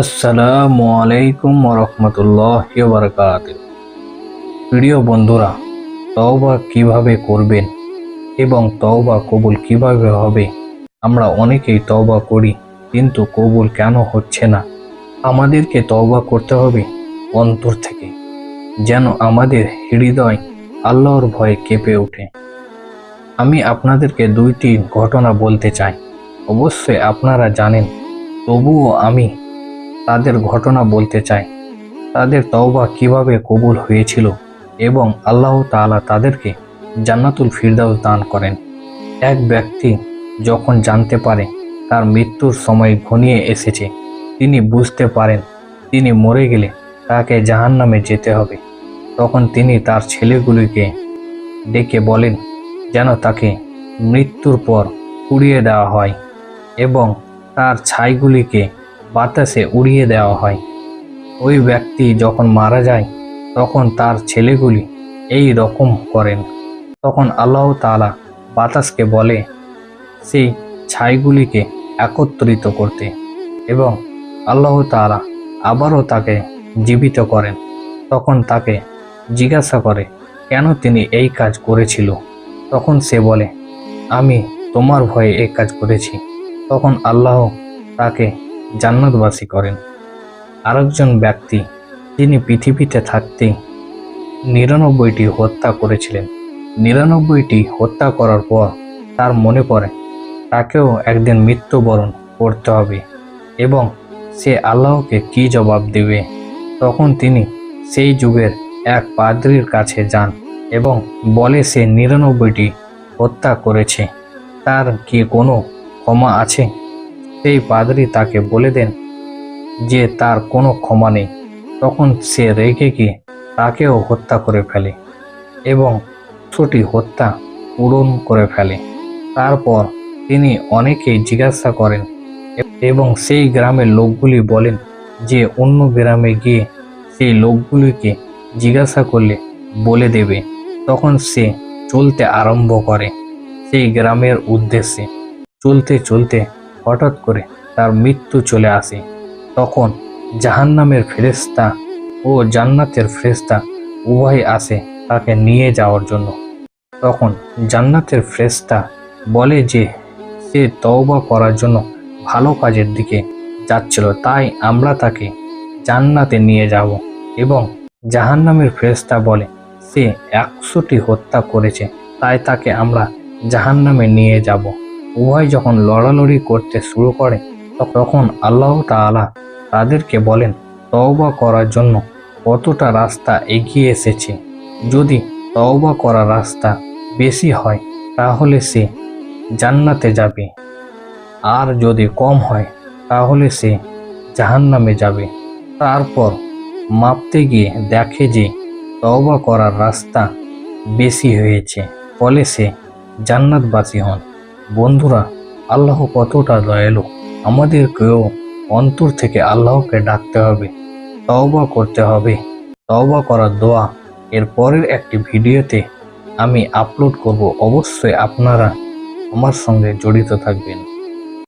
আসসালামু আলাইকুম রহমতুল্লাহ প্রিয় বন্ধুরা, তওবা কীভাবে করবেন এবং তওবা কবুল কীভাবে হবে? আমরা অনেকেই তওবা করি, কিন্তু কবুল কেন হচ্ছে না? আমাদেরকে তওবা করতে হবে অন্তর থেকে, যেন আমাদের হৃদয় আল্লাহর ভয়ে কেঁপে ওঠে। আমি আপনাদেরকে দুইটি ঘটনা বলতে চাই। অবশ্যই আপনারা জানেন, তবুও আমি তাদের ঘটনা বলতে চাই তাদের তওবা কীভাবে কবুল হয়েছিল এবং আল্লাহ তাআলা তাদেরকে জান্নাতুল ফিরদাউস দান করেন। এক ব্যক্তি যখন জানতে পারে তার মৃত্যুর সময় ঘনিয়ে এসেছে, তিনি বুঝতে পারেন তিনি মরে গেলে তাকে জাহান্নামে যেতে হবে। তখন তিনি তার ছেলেগুলিকে ডেকে বলেন, যেন তাকে মৃত্যুর পর পুড়িয়ে দেওয়া হয় এবং তার ছাইগুলিকে বাতাসে উড়িয়ে দেওয়া হয়। ওই ব্যক্তি যখন মারা যায়, তখন তার ছেলেগুলি এই রকম করেন। তখন আল্লাহ তাআলা বাতাসকে বলে সেই ছাইগুলিকে একত্রিত করতে। এবং আল্লাহ তাআলা আবারও তাকে জীবিত করেন। তখন তাকে জিজ্ঞাসা করে, কেন তিনি এই কাজ করেছিল? তখন সে বলে, আমি তোমার ভয়ে এই কাজ করেছি। তখন আল্লাহ তাকে জান্নাতবাসী করেন। আরেকজন ব্যক্তি যিনি পৃথিবীতে থাকতে নিরানব্বইটি হত্যা করেছিলেন। নিরানব্বইটি হত্যা করার পর তার মনে পড়ে, তাকেও একদিন মৃত্যুবরণ করতে হবে এবং সে আল্লাহকে কি জবাব দেবে? তখন তিনি সেই যুগের এক পাদ্রির কাছে যান এবং বলে, সে নিরানব্বইটি হত্যা করেছে। তার কি কোনো ক্ষমা আছে? সেই পাদ্রী তাকে বলে দেন যে তার কোনো ক্ষমা নেই। তখন সে রেগে গিয়ে তাকেও হত্যা করে ফেলে এবং ছোটি হত্যা পূরণ করে ফেলে। তারপর তিনি অনেকেই জিজ্ঞাসা করেন এবং সেই গ্রামের লোকগুলি বলেন যে অন্য গ্রামে গিয়ে সেই লোকগুলিকে জিজ্ঞাসা করলে বলে দেবে। তখন সে চলতে আরম্ভ করে সেই গ্রামের উদ্দেশ্যে। চলতে চলতে হঠাৎ করে তার মৃত্যু চলে আসে। তখন জাহান্নামের ফেরেস্তা ও জান্নাতের ফেরেস্তা উভয় আসে তাকে নিয়ে যাওয়ার জন্য। তখন জান্নাতের ফেরেস্তা বলে যে, সে তওবা করার জন্য ভালো কাজের দিকে যাচ্ছিল, তাই আমরা তাকে জান্নাতে নিয়ে যাব। এবং জাহান্নামের ফেরেস্তা বলে, সে একশোটি হত্যা করেছে, তাই তাকে আমরা জাহান্নামে নিয়ে যাব। উভয় যখন লড়ালড়ি করতে শুরু করে, তখন আল্লাহ তাআলা তাদেরকে বলেন, তওবা করার জন্য কতটা রাস্তা এগিয়ে এসেছে? যদি তওবা করার রাস্তা বেশি হয়, তাহলে সে জান্নাতে যাবে। আর যদি কম হয়, তাহলে সে জাহান্নামে যাবে। তারপর মাপতে গিয়ে দেখে যে তওবা করার রাস্তা বেশি হয়েছে, ফলে সে জান্নাতবাসী হন। বন্ধুরা, আল্লাহ কতটা দয়ালু। আমাদেরকেও অন্তর থেকে আল্লাহকে ডাকতে হবে, তওবা করতে হবে। তওবা করার দোয়া এর পরের একটি ভিডিওতে আমি আপলোড করব। অবশ্যই আপনারা আমার সঙ্গে জড়িত থাকবেন।